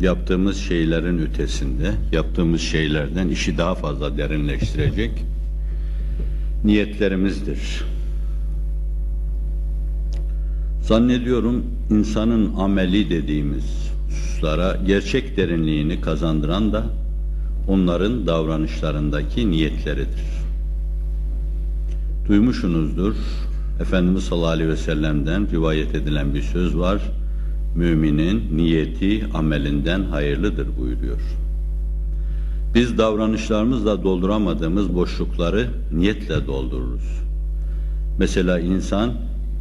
yaptığımız şeylerin ötesinde, yaptığımız şeylerden işi daha fazla derinleştirecek niyetlerimizdir. Zannediyorum insanın ameli dediğimiz hususlara gerçek derinliğini kazandıran da onların davranışlarındaki niyetleridir. Duymuşsunuzdur, Efendimiz sallallahu aleyhi ve sellem'den rivayet edilen bir söz var. Müminin niyeti amelinden hayırlıdır buyuruyor. Biz davranışlarımızla dolduramadığımız boşlukları niyetle doldururuz. Mesela insan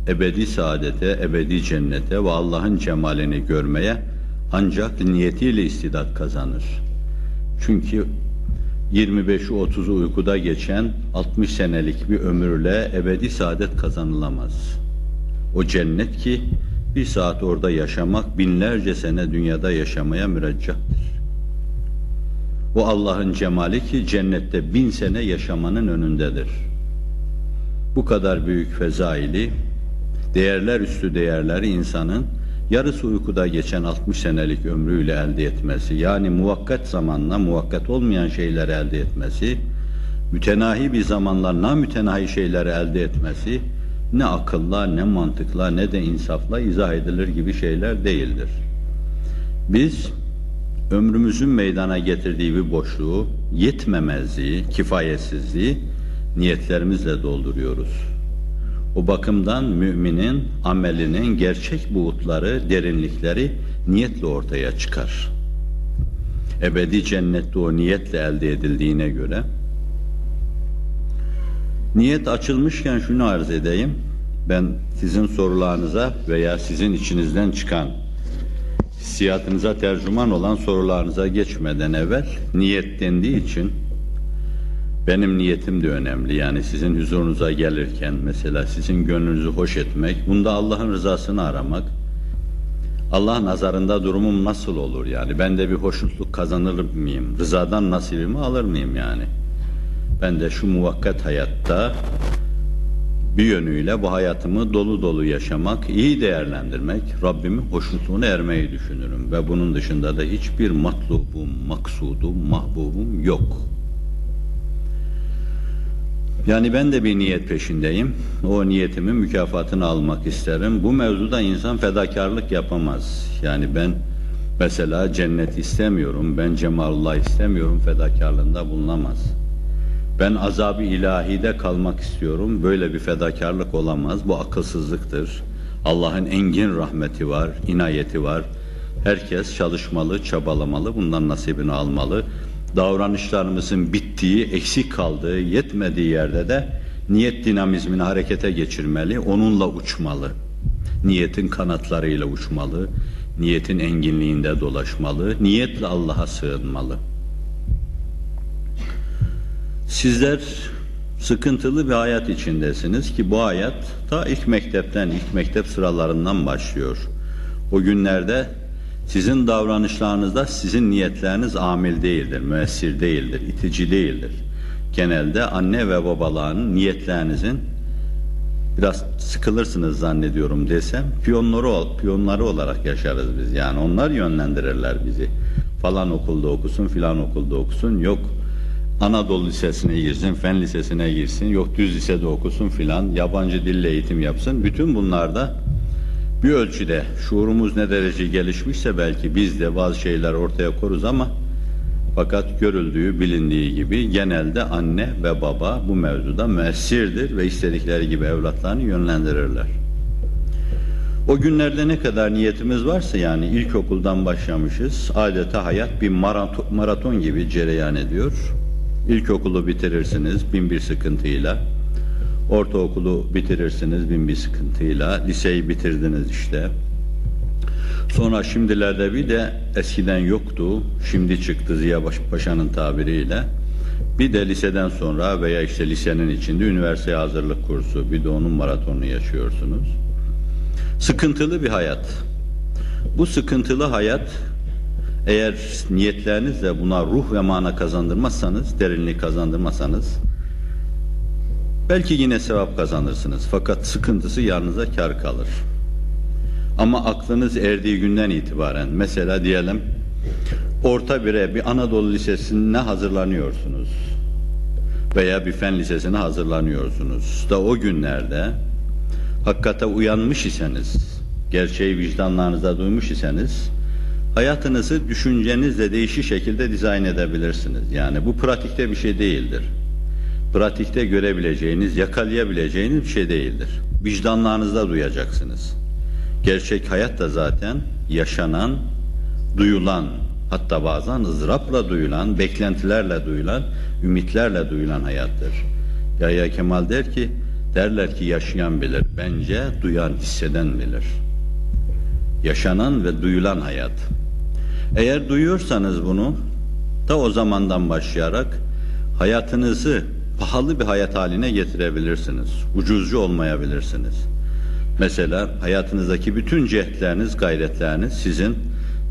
ebedi saadete, ebedi cennete ve Allah'ın cemalini görmeye ancak niyetiyle istidat kazanır. Çünkü 25'i 30'u uykuda geçen 60 senelik bir ömürle ebedi saadet kazanılamaz. O cennet ki bir saat orada yaşamak binlerce sene dünyada yaşamaya müreccahtır. O Allah'ın cemali ki cennette bin sene yaşamanın önündedir. Bu kadar büyük fezaili, değerler üstü değerleri insanın yarısı uykuda geçen 60 senelik ömrüyle elde etmesi, yani muvakkat zamanla muvakkat olmayan şeyleri elde etmesi, mütenahi bir zamanla namütenahi şeyleri elde etmesi, ne akılla, ne mantıkla, ne de insafla izah edilir gibi şeyler değildir. Biz, ömrümüzün meydana getirdiği bir boşluğu, yetmemezliği, kifayetsizliği niyetlerimizle dolduruyoruz. O bakımdan müminin amelinin gerçek buğutları, derinlikleri niyetle ortaya çıkar. Ebedi cennette o niyetle elde edildiğine göre niyet açılmışken şunu arz edeyim. Ben sizin sorularınıza veya sizin içinizden çıkan hissiyatınıza tercüman olan sorularınıza geçmeden evvel niyet dendiği için benim niyetim de önemli. Yani sizin huzurunuza gelirken mesela sizin gönlünüzü hoş etmek, bunda Allah'ın rızasını aramak. Allah nazarında durumum nasıl olur yani? Ben de bir hoşnutluk kazanır mıyım? Rızadan nasibimi alır mıyım yani? Ben de şu muvakkat hayatta bir yönüyle bu hayatımı dolu dolu yaşamak, iyi değerlendirmek, Rabbimin hoşnutluğuna ermeyi düşünürüm. Ve bunun dışında da hiçbir matlubum, maksudum, mahbubum yok. Yani ben de bir niyet peşindeyim. O niyetimin mükafatını almak isterim. Bu mevzuda insan fedakarlık yapamaz. Yani ben mesela cennet istemiyorum, ben cemalullah istemiyorum fedakarlığında bulunamaz. Ben azabı ilahide kalmak istiyorum. Böyle bir fedakarlık olamaz. Bu akılsızlıktır. Allah'ın engin rahmeti var, inayeti var. Herkes çalışmalı, çabalamalı, bundan nasibini almalı davranışlarımızın bittiği, eksik kaldığı, yetmediği yerde de niyet dinamizmini harekete geçirmeli, onunla uçmalı. Niyetin kanatlarıyla uçmalı, niyetin enginliğinde dolaşmalı, niyetle Allah'a sığınmalı. Sizler sıkıntılı bir hayat içindesiniz ki bu hayat ta ilk mektepten, ilk mektep sıralarından başlıyor. O günlerde sizin davranışlarınızda sizin niyetleriniz amil değildir, müessir değildir, itici değildir. Genelde anne ve babaların niyetlerinizin biraz sıkılırsınız zannediyorum desem piyonları, piyonları olarak yaşarız biz. Yani onlar yönlendirirler bizi. Falan okulda okusun, filan okulda okusun. Yok Anadolu Lisesi'ne girsin, Fen Lisesi'ne girsin. Yok düz lisede okusun filan. Yabancı dille eğitim yapsın. Bütün bunlarda bir ölçüde şuurumuz ne derece gelişmişse belki biz de bazı şeyler ortaya koruz ama fakat görüldüğü, bilindiği gibi genelde anne ve baba bu mevzuda müessirdir ve istedikleri gibi evlatlarını yönlendirirler. O günlerde ne kadar niyetimiz varsa yani ilkokuldan başlamışız. Adeta hayat bir maraton, gibi cereyan ediyor. İlkokulu bitirirsiniz bin bir sıkıntıyla. Ortaokulu bitirirsiniz bin bir sıkıntıyla. Liseyi bitirdiniz işte. Sonra şimdilerde bir de eskiden yoktu. Şimdi çıktı Ziya Paşa'nın tabiriyle. Bir de liseden sonra veya işte lisenin içinde üniversite hazırlık kursu. Bir de onun maratonunu yaşıyorsunuz. Sıkıntılı bir hayat. Bu sıkıntılı hayat eğer niyetlerinizle buna ruh ve mana kazandırmazsanız, derinlik kazandırmazsanız belki yine sevap kazanırsınız. Fakat sıkıntısı yanınıza kar kalır. Ama aklınız erdiği günden itibaren mesela diyelim orta bire bir Anadolu Lisesi'ne hazırlanıyorsunuz veya bir fen lisesine hazırlanıyorsunuz da o günlerde hakikate uyanmış iseniz, gerçeği vicdanlarınızda duymuş iseniz hayatınızı düşüncenizle değişik şekilde dizayn edebilirsiniz. Yani bu pratikte bir şey değildir. Pratikte görebileceğiniz, yakalayabileceğiniz bir şey değildir. Vicdanlarınızda duyacaksınız. Gerçek hayat da zaten yaşanan, duyulan, hatta bazen ızdırapla duyulan, beklentilerle duyulan, ümitlerle duyulan hayattır. Yahya Kemal der ki, derler ki yaşayan bilir, bence duyan, hisseden bilir. Yaşanan ve duyulan hayat. Eğer duyuyorsanız bunu, da o zamandan başlayarak hayatınızı pahalı bir hayat haline getirebilirsiniz. Ucuzcu olmayabilirsiniz. Mesela hayatınızdaki bütün cehdleriniz, gayretleriniz sizin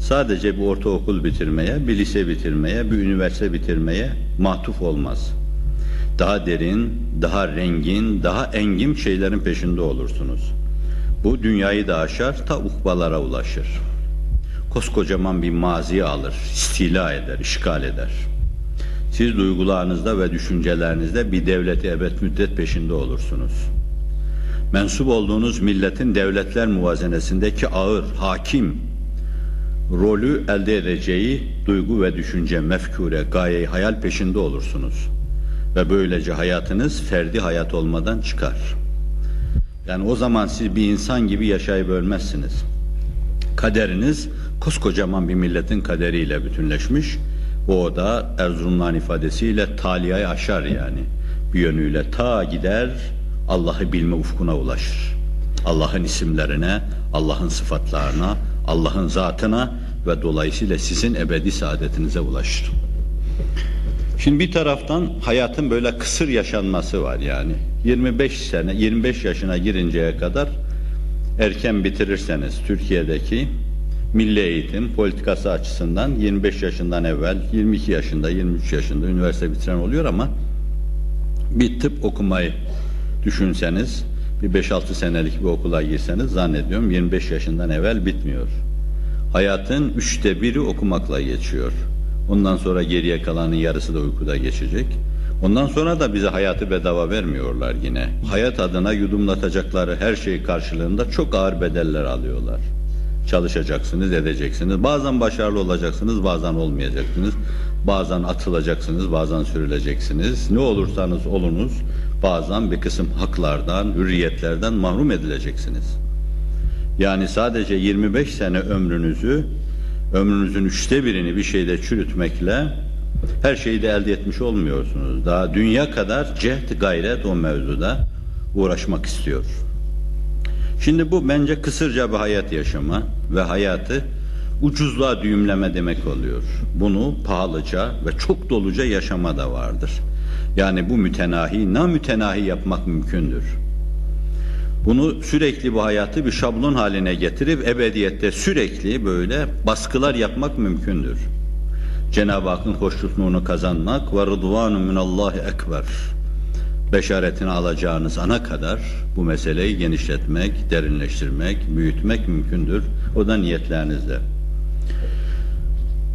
sadece bir ortaokul bitirmeye, bir lise bitirmeye, bir üniversite bitirmeye matuf olmaz. Daha derin, daha rengin, daha engin şeylerin peşinde olursunuz. Bu dünyayı da aşar, ta ukbalara ulaşır. Koskocaman bir maziye alır, istila eder, işgal eder. Siz duygularınızda ve düşüncelerinizde bir devleti ebed müddet peşinde olursunuz. Mensup olduğunuz milletin devletler muvazenesindeki ağır, hakim, rolü elde edeceği duygu ve düşünce, mefkure, gayeyi hayal peşinde olursunuz. Ve böylece hayatınız ferdi hayat olmadan çıkar. Yani o zaman siz bir insan gibi yaşayıp ölmezsiniz. Kaderiniz koskocaman bir milletin kaderiyle bütünleşmiş. O da Erzurumlu'nun ifadesiyle taliyayı aşar yani. Bir yönüyle ta gider Allah'ı bilme ufkuna ulaşır. Allah'ın isimlerine, Allah'ın sıfatlarına, Allah'ın zatına ve dolayısıyla sizin ebedi saadetinize ulaşır. Şimdi bir taraftan hayatın böyle kısır yaşanması var yani. 25 sene, 25 yaşına girinceye kadar erken bitirirseniz Türkiye'deki milli eğitim politikası açısından 25 yaşından evvel 22 yaşında, 23 yaşında üniversite bitiren oluyor ama bir tıp okumayı düşünseniz bir 5-6 senelik bir okula girseniz zannediyorum 25 yaşından evvel bitmiyor. Hayatın üçte biri okumakla geçiyor. Ondan sonra geriye kalanın yarısı da uykuda geçecek. Ondan sonra da bize hayatı bedava vermiyorlar yine. Hayat adına yudumlatacakları her şey karşılığında çok ağır bedeller alıyorlar. Çalışacaksınız, edeceksiniz. Bazen başarılı olacaksınız, bazen olmayacaksınız. Bazen atılacaksınız, bazen sürüleceksiniz. Ne olursanız olunuz, bazen bir kısım haklardan, hürriyetlerden mahrum edileceksiniz. Yani sadece 25 sene ömrünüzü, ömrünüzün üçte birini bir şeyde çürütmekle her şeyi de elde etmiş olmuyorsunuz. Daha dünya kadar cehd gayret o mevzuda uğraşmak istiyor. Şimdi bu bence kısırca bir hayat yaşama ve hayatı ucuzluğa düğümleme demek oluyor. Bunu pahalıca ve çok doluca yaşama da vardır. Yani bu mütenahi, na mütenahi yapmak mümkündür. Bunu sürekli bu hayatı bir şablon haline getirip ebediyette sürekli böyle baskılar yapmak mümkündür. Cenab-ı Hakk'ın hoşnutluğunu kazanmak ve rıdvanu minallahi ekber. Beşaretini alacağınız ana kadar bu meseleyi genişletmek, derinleştirmek, büyütmek mümkündür. O da niyetlerinizde.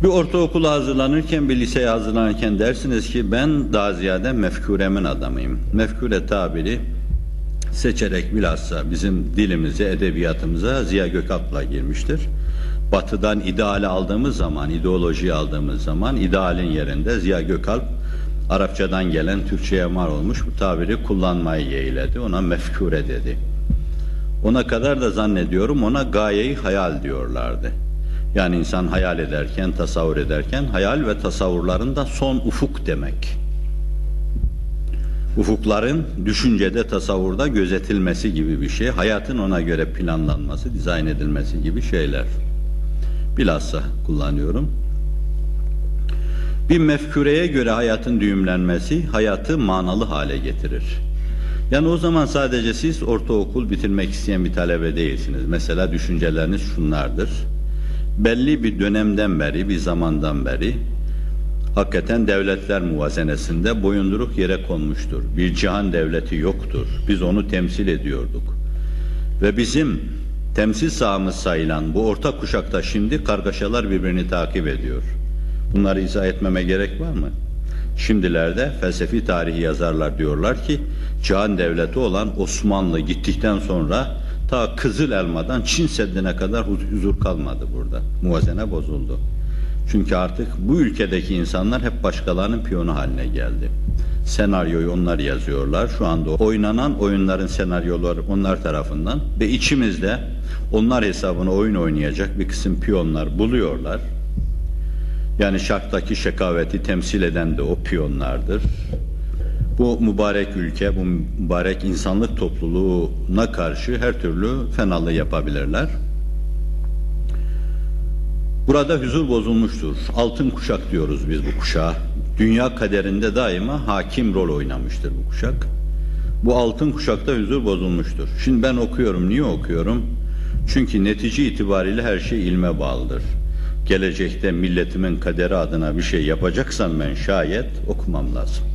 Bir ortaokula hazırlanırken, bir liseye hazırlanırken dersiniz ki ben daha ziyade mefkuremin adamıyım. Mefkure tabiri seçerek bilhassa bizim dilimize, edebiyatımıza Ziya Gökalp'la girmiştir. Batı'dan ideali aldığımız zaman, ideolojiyi aldığımız zaman idealin yerinde Ziya Gökalp Arapçadan gelen Türkçe'ye mal olmuş bu tabiri kullanmayı yeğledi. Ona mefkure dedi. Ona kadar da zannediyorum ona gayeyi hayal diyorlardı. Yani insan hayal ederken, tasavvur ederken hayal ve tasavvurların da son ufuk demek. Ufukların düşüncede, tasavvurda gözetilmesi gibi bir şey. Hayatın ona göre planlanması, dizayn edilmesi gibi şeyler. Bilhassa kullanıyorum. Bir mefkureye göre hayatın düğümlenmesi hayatı manalı hale getirir. Yani o zaman sadece siz ortaokul bitirmek isteyen bir talebe değilsiniz. Mesela düşünceleriniz şunlardır. Belli bir dönemden beri, bir zamandan beri hakikaten devletler muvazenesinde boyunduruk yere konmuştur. Bir cihan devleti yoktur. Biz onu temsil ediyorduk. Ve bizim temsil sahamız sayılan bu orta kuşakta şimdi kargaşalar birbirini takip ediyor. Bunları izah etmeme gerek var mı? Şimdilerde felsefi tarihi yazarlar diyorlar ki Cihan devleti olan Osmanlı gittikten sonra ta Kızıl Elma'dan Çin Seddi'ne kadar huzur kalmadı burada. Muvazene bozuldu. Çünkü artık bu ülkedeki insanlar hep başkalarının piyonu haline geldi. Senaryoyu onlar yazıyorlar. Şu anda oynanan oyunların senaryoları onlar tarafından ve içimizde onlar hesabına oyun oynayacak bir kısım piyonlar buluyorlar. Yani şarttaki şekaveti temsil eden de o piyonlardır. Bu mübarek ülke, bu mübarek insanlık topluluğuna karşı her türlü fenalığı yapabilirler. Burada huzur bozulmuştur. Altın kuşak diyoruz biz bu kuşağa. Dünya kaderinde daima hakim rol oynamıştır bu kuşak. Bu altın kuşakta huzur bozulmuştur. Şimdi ben okuyorum. Niye okuyorum? Çünkü netice itibariyle her şey ilme bağlıdır. Gelecekte milletimin kaderi adına bir şey yapacaksam ben şayet okumam lazım.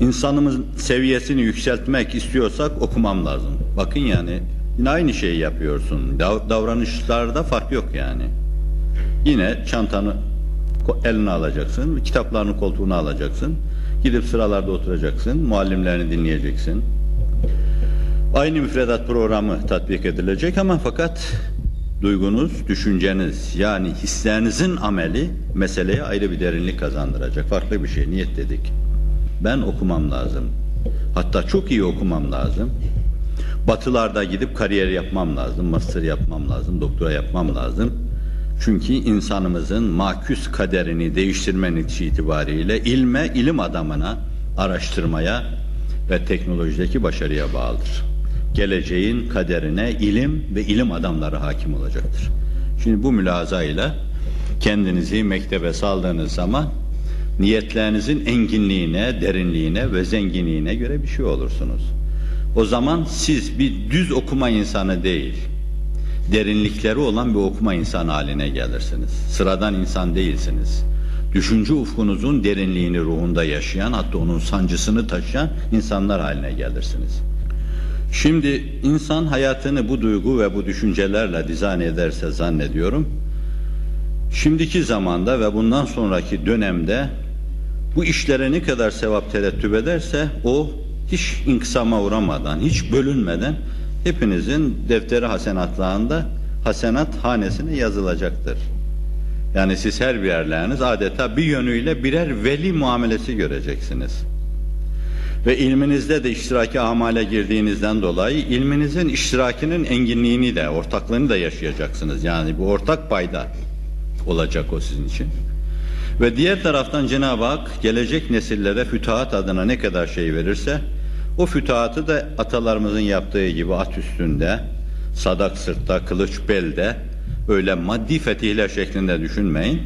İnsanımızın seviyesini yükseltmek istiyorsak okumam lazım. Bakın yani yine aynı şeyi yapıyorsun. Dav- davranışlarda fark yok yani. Yine çantanı eline alacaksın, kitaplarını koltuğuna alacaksın. Gidip sıralarda oturacaksın, muallimlerini dinleyeceksin. Aynı müfredat programı tatbik edilecek ama fakat duygunuz, düşünceniz yani hislerinizin ameli meseleye ayrı bir derinlik kazandıracak. Farklı bir şey, niyet dedik. Ben okumam lazım. Hatta çok iyi okumam lazım. Batılarda gidip kariyer yapmam lazım, master yapmam lazım, doktora yapmam lazım. Çünkü insanımızın maküs kaderini değiştirme netice itibariyle ilme, ilim adamına, araştırmaya ve teknolojideki başarıya bağlıdır. Geleceğin kaderine ilim ve ilim adamları hakim olacaktır. Şimdi bu mülazayla kendinizi mektebe saldığınız zaman niyetlerinizin enginliğine, derinliğine ve zenginliğine göre bir şey olursunuz. O zaman siz bir düz okuma insanı değil, derinlikleri olan bir okuma insanı haline gelirsiniz. Sıradan insan değilsiniz. Düşünce ufkunuzun derinliğini ruhunda yaşayan, hatta onun sancısını taşıyan insanlar haline gelirsiniz. Şimdi insan hayatını bu duygu ve bu düşüncelerle dizayn ederse zannediyorum, şimdiki zamanda ve bundan sonraki dönemde bu işlere ne kadar sevap terettüp ederse o hiç inkısama uğramadan, hiç bölünmeden hepinizin defteri hasenatlarında hasenat hanesine yazılacaktır. Yani siz her bir yerleriniz adeta bir yönüyle birer veli muamelesi göreceksiniz. Ve ilminizde de iştiraki amale girdiğinizden dolayı ilminizin iştirakinin enginliğini de, ortaklığını da yaşayacaksınız. Yani bu ortak payda olacak o sizin için. Ve diğer taraftan Cenab-ı Hak gelecek nesillere fütuhat adına ne kadar şey verirse o fütuhatı da atalarımızın yaptığı gibi at üstünde, sadak sırtta, kılıç belde öyle maddi fetihler şeklinde düşünmeyin.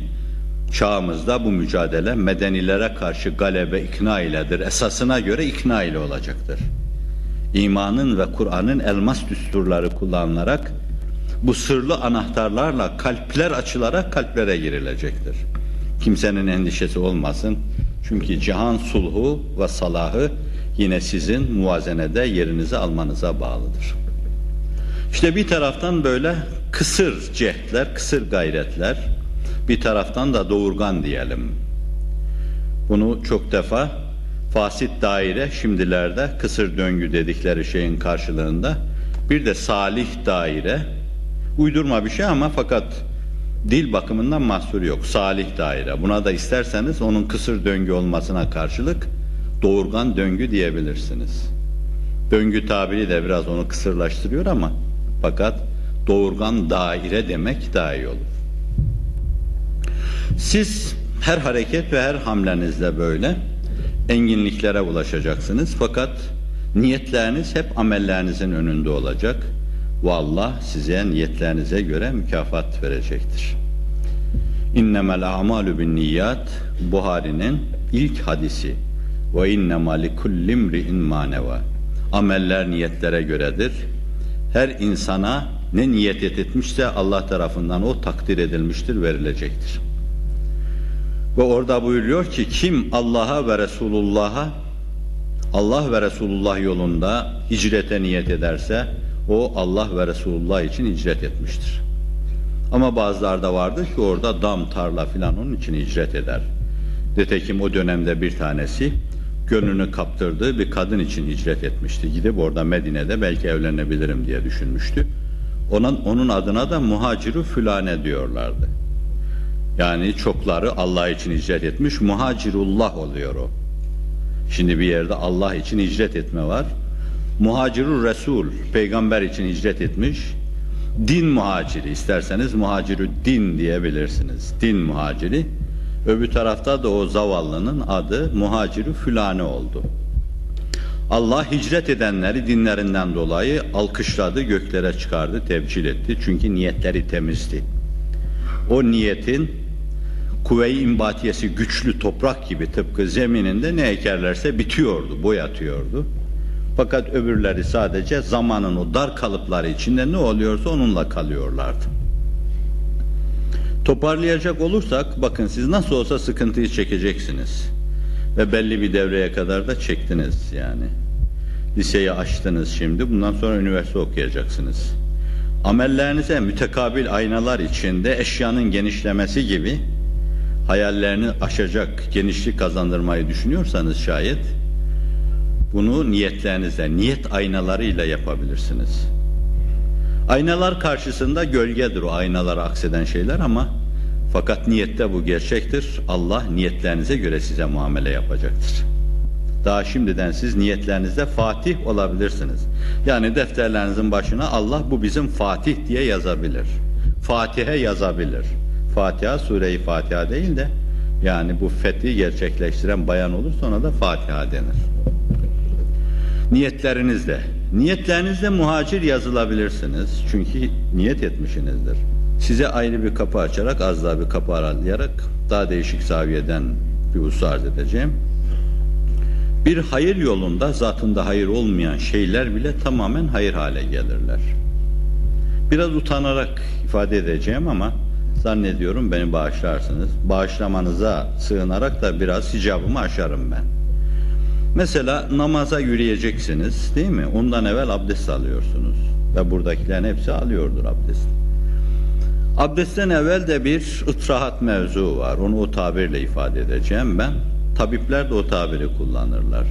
Çağımızda bu mücadele medenilere karşı galebe ikna iledir. Esasına göre ikna ile olacaktır. İmanın ve Kur'an'ın elmas düsturları kullanılarak bu sırlı anahtarlarla kalpler açılarak kalplere girilecektir. Kimsenin endişesi olmasın. Çünkü cihan sulhu ve salahı yine sizin muvazenede yerinizi almanıza bağlıdır. İşte bir taraftan böyle kısır cehdler, kısır gayretler, bir taraftan da doğurgan diyelim. Bunu çok defa fasit daire şimdilerde kısır döngü dedikleri şeyin karşılığında bir de salih daire uydurma bir şey ama fakat dil bakımından mahsur yok. Salih daire. Buna da isterseniz onun kısır döngü olmasına karşılık doğurgan döngü diyebilirsiniz. Döngü tabiri de biraz onu kısırlaştırıyor ama fakat doğurgan daire demek daha iyi olur. Siz her hareket ve her hamlenizde böyle enginliklere ulaşacaksınız. Fakat niyetleriniz hep amellerinizin önünde olacak. Ve Allah size niyetlerinize göre mükafat verecektir. İnnemel a'malu bin niyat Buhari'nin ilk hadisi ve innema li kulli imri'in ma neva. Ameller niyetlere göredir. Her insana ne niyet etmişse Allah tarafından o takdir edilmiştir, verilecektir. Ve orada buyuruyor ki kim Allah'a ve Resulullah'a Allah ve Resulullah yolunda hicrete niyet ederse O Allah ve Resulullah için hicret etmiştir. Ama bazıları da vardır ki orada dam, tarla filan onun için hicret eder. Nitekim o dönemde bir tanesi gönlünü kaptırdığı bir kadın için hicret etmişti. Gidip orada Medine'de belki evlenebilirim diye düşünmüştü. Onun, onun adına da muhaciru fülane diyorlardı. Yani çokları Allah için hicret etmiş, muhacirullah oluyor o. Şimdi bir yerde Allah için hicret etme var. Muhacirur Resul, peygamber için hicret etmiş. Din muhaciri, isterseniz muhacirü din diyebilirsiniz. Din muhaciri. Öbür tarafta da o zavallının adı muhacirü fülane oldu. Allah hicret edenleri dinlerinden dolayı alkışladı, göklere çıkardı, tebcil etti. Çünkü niyetleri temizdi. O niyetin kuvve-i imbatiyesi güçlü toprak gibi tıpkı zemininde ne ekerlerse bitiyordu, boyatıyordu. Fakat öbürleri sadece zamanın o dar kalıpları içinde ne oluyorsa onunla kalıyorlardı. Toparlayacak olursak bakın siz nasıl olsa sıkıntıyı çekeceksiniz. Ve belli bir devreye kadar da çektiniz yani. Liseyi açtınız şimdi bundan sonra üniversite okuyacaksınız. Amellerinize mütekabil aynalar içinde eşyanın genişlemesi gibi hayallerini aşacak genişlik kazandırmayı düşünüyorsanız şayet bunu niyetlerinizle, niyet aynalarıyla yapabilirsiniz. Aynalar karşısında gölgedir o aynalara akseden şeyler ama fakat niyette bu gerçektir. Allah niyetlerinize göre size muamele yapacaktır. Daha şimdiden siz niyetlerinizde Fatih olabilirsiniz. Yani defterlerinizin başına Allah bu bizim Fatih diye yazabilir. Fatihe yazabilir. Fatiha Sure-i Fatiha değil de yani bu fethi gerçekleştiren bayan olur sonra da Fatiha denir. Niyetlerinizde. Niyetlerinizde muhacir yazılabilirsiniz. Çünkü niyet etmişsinizdir. Size ayrı bir kapı açarak az daha bir kapı aralayarak daha değişik zaviyeden bir husus arz edeceğim. Bir hayır yolunda zatında hayır olmayan şeyler bile tamamen hayır hale gelirler. Biraz utanarak ifade edeceğim ama zannediyorum beni bağışlarsınız. Bağışlamanıza sığınarak da biraz hicabımı aşarım ben. Mesela namaza yürüyeceksiniz değil mi? Ondan evvel abdest alıyorsunuz. Ve buradakilerin hepsi alıyordur abdest. Abdestten evvel de bir ıtrahat mevzu var. Onu o tabirle ifade edeceğim ben. Tabipler de o tabiri kullanırlar.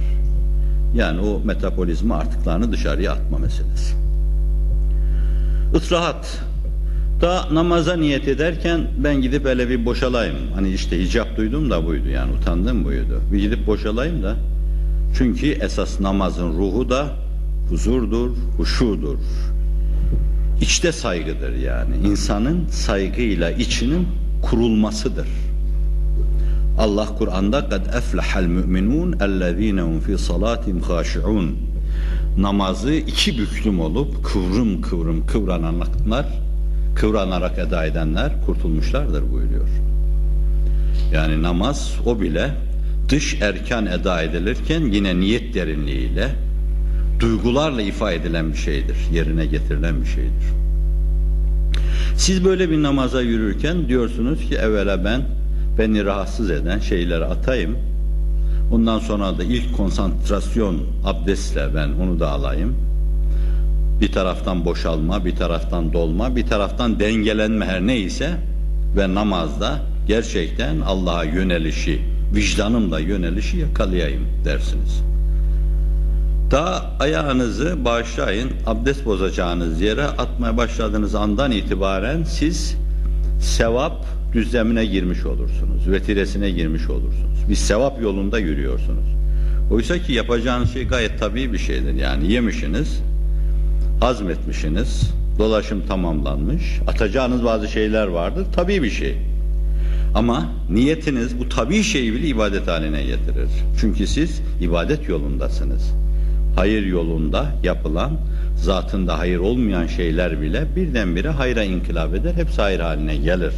Yani o metabolizma artıklarını dışarıya atma meselesi. Itrahat. Da namaza niyet ederken ben gidip hele bir boşalayım. Hani işte hicap duydum da buydu yani utandım buydu. Bir gidip boşalayım da. Çünkü esas namazın ruhu da huzurdur, huşudur. İçte saygıdır yani. İnsanın saygıyla içinin kurulmasıdır. Allah Kur'an'da kad eflehal müminun ellezînehum fi salatim haşi'un namazı iki büklüm olup kıvrım kıvrım kıvrananlar kıvranarak eda edenler kurtulmuşlardır buyuruyor. Yani namaz o bile dış erkan eda edilirken yine niyet derinliğiyle duygularla ifade edilen bir şeydir. Yerine getirilen bir şeydir. Siz böyle bir namaza yürürken diyorsunuz ki evvela ben beni rahatsız eden şeyleri atayım. Ondan sonra da ilk konsantrasyon abdestle ben onu da alayım. Bir taraftan boşalma, bir taraftan dolma, bir taraftan dengelenme her neyse ve namazda gerçekten Allah'a yönelişi, vicdanımla yönelişi yakalayayım dersiniz. Daha ayağınızı bağışlayın, abdest bozacağınız yere atmaya başladığınız andan itibaren siz sevap düzlemine girmiş olursunuz, vetiresine girmiş olursunuz. Bir sevap yolunda yürüyorsunuz. Oysa ki yapacağınız şey gayet tabii bir şeydir. Yani yemişsiniz, hazmetmişsiniz, dolaşım tamamlanmış, atacağınız bazı şeyler vardır, tabii bir şey. Ama niyetiniz bu tabii şeyi bile ibadet haline getirir. Çünkü siz ibadet yolundasınız. Hayır yolunda yapılan, zatında hayır olmayan şeyler bile birdenbire hayra inkılap eder, hepsi hayır haline gelir.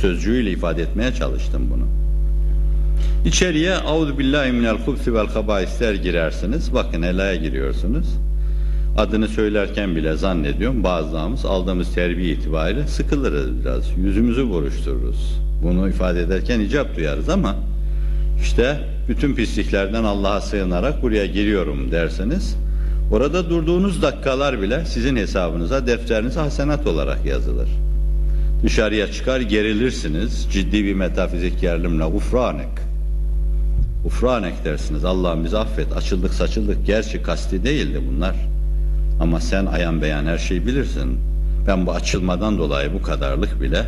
Sözcüğüyle ifade etmeye çalıştım bunu. İçeriye Auzu billahi minel hubsi vel kabaisler girersiniz. Bakın helaya giriyorsunuz. Adını söylerken bile zannediyorum bazılarımız aldığımız terbiye itibariyle sıkılırız biraz. Yüzümüzü buruştururuz. Bunu ifade ederken icap duyarız ama işte bütün pisliklerden Allah'a sığınarak buraya giriyorum derseniz Orada durduğunuz dakikalar bile sizin hesabınıza, defterinize hasenat olarak yazılır. Dışarıya çıkar gerilirsiniz. Ciddi bir metafizik gerilimle ufranek. Ufranek dersiniz. Allah'ım bizi affet. Açıldık saçıldık. Gerçi kasti değildi bunlar. Ama sen ayan beyan her şeyi bilirsin. Ben bu açılmadan dolayı bu kadarlık bile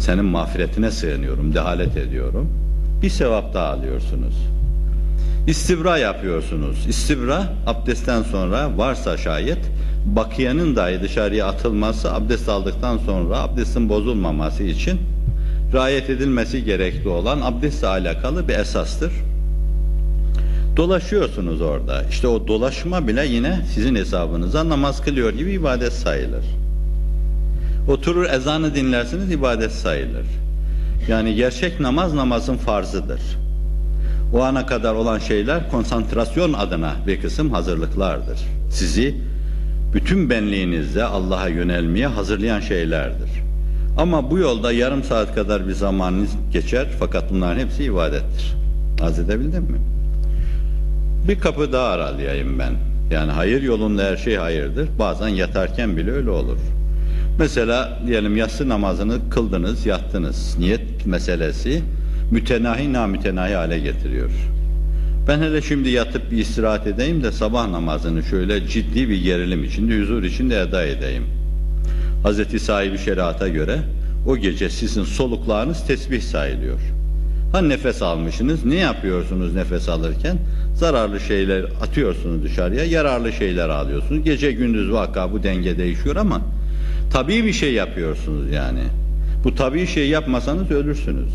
senin mağfiretine sığınıyorum, dehalet ediyorum. Bir sevap daha alıyorsunuz. İstibra yapıyorsunuz. İstibra abdestten sonra varsa şayet bakiyenin dahi dışarıya atılması abdest aldıktan sonra abdestin bozulmaması için riayet edilmesi gerekli olan abdestle alakalı bir esastır. Dolaşıyorsunuz orada. İşte o dolaşma bile yine sizin hesabınıza namaz kılıyor gibi ibadet sayılır. Oturur ezanı dinlersiniz ibadet sayılır. Yani gerçek namaz namazın farzıdır. O ana kadar olan şeyler konsantrasyon adına bir kısım hazırlıklardır. Sizi bütün benliğinizde Allah'a yönelmeye hazırlayan şeylerdir. Ama bu yolda yarım saat kadar bir zamanınız geçer fakat bunların hepsi ibadettir. Az edebildim mi? Bir kapı daha aralayayım ben. Yani hayır yolunda her şey hayırdır. Bazen yatarken bile öyle olur. Mesela diyelim yatsı namazını kıldınız, yattınız. Niyet meselesi mütenahi namütenahi hale getiriyor. Ben hele şimdi yatıp istirahat edeyim de sabah namazını şöyle ciddi bir gerilim içinde, huzur içinde eda edeyim. Hazreti sahibi şeriata göre o gece sizin soluklarınız tesbih sayılıyor. Ha nefes almışsınız, ne yapıyorsunuz nefes alırken? Zararlı şeyler atıyorsunuz dışarıya, yararlı şeyler alıyorsunuz. Gece gündüz vaka bu denge değişiyor ama tabii bir şey yapıyorsunuz yani. Bu tabii şey yapmasanız ölürsünüz.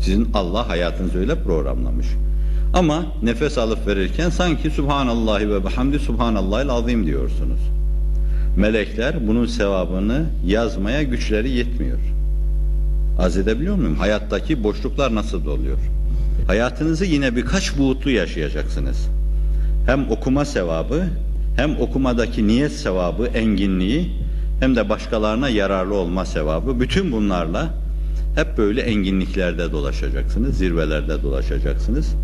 Sizin Allah hayatınızı öyle programlamış. Ama nefes alıp verirken sanki Subhanallahi ve bihamdi Subhanallahil azim diyorsunuz. Melekler bunun sevabını yazmaya güçleri yetmiyor. Az edebiliyor muyum? Hayattaki boşluklar nasıl doluyor? Hayatınızı yine birkaç buğutlu yaşayacaksınız. Hem okuma sevabı, hem okumadaki niyet sevabı, enginliği, hem de başkalarına yararlı olma sevabı. Bütün bunlarla hep böyle enginliklerde dolaşacaksınız, zirvelerde dolaşacaksınız.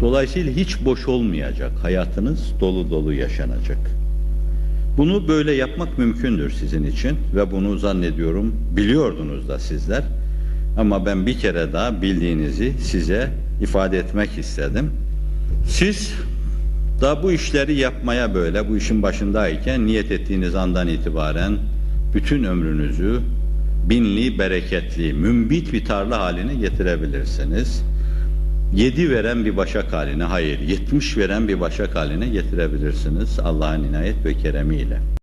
Dolayısıyla hiç boş olmayacak. Hayatınız dolu dolu yaşanacak. Bunu böyle yapmak mümkündür sizin için ve bunu zannediyorum biliyordunuz da sizler. Ama ben bir kere daha bildiğinizi size ifade etmek istedim. Siz da bu işleri yapmaya böyle bu işin başındayken niyet ettiğiniz andan itibaren bütün ömrünüzü binli, bereketli, mümbit bir tarla haline getirebilirsiniz. Yedi veren bir başak haline, hayır, yetmiş veren bir başak haline getirebilirsiniz Allah'ın inayet ve keremiyle.